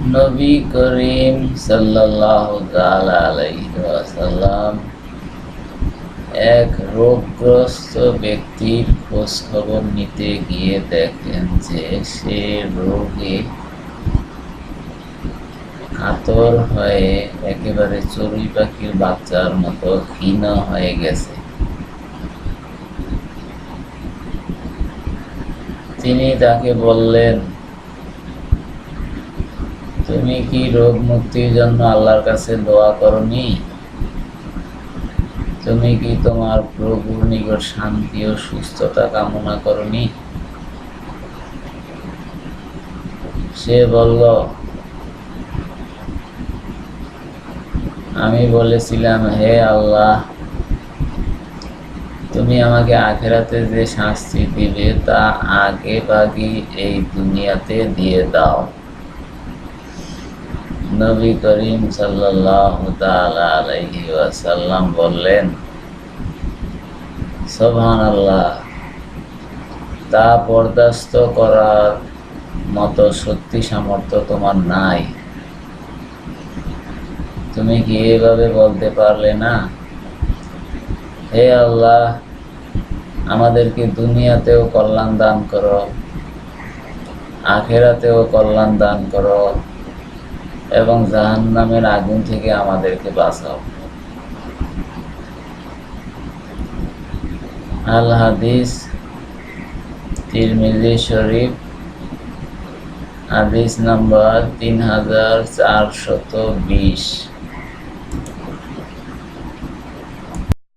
নবী করিম সাল্লাল্লাহু এক রোগগ্রস্ত ব্যক্তির খোঁজ খবর নিতে গিয়ে দেখেন যে সে রোগে কাতর হয়ে একেবারে চড়ুই পাখির বাচ্চার মতো ক্ষীণ হয়ে গেছে। তিনি তাকে বললেন তুমি কি রোগ মুক্তির জন্য আল্লাহর কাছে দোয়া করনি? তুমি কি তোমার প্রভুর নিকট শান্তি ও সুস্থতা কামনা করনি? সে বলল, আমি বলেছিলাম, হে আল্লাহ, তুমি আমাকে আখেরাতে যে শাস্তি দিবে তা আগে বাগি এই দুনিয়াতে দিয়ে দাও। নবী করিম আলাইহি ওয়াসাল্লাম বললেন, সুবহানাল্লাহ, তা বরদাস্ত করার মতো শক্তি সামর্থ্য তোমার নাই। তুমি কি এভাবে বলতে পারলে না, হে আল্লাহ, আমাদেরকে দুনিয়াতেও কল্যাণ দান করো, আখেরাতেও কল্যাণ দান করো। এবং জাহান নামের আগুন থেকে আমাদেরকে বাঁচাও। আল হাদিস তিরমিজি, শরীফ, হাদিস নাম্বার তিন হাজার চারশত বিশ।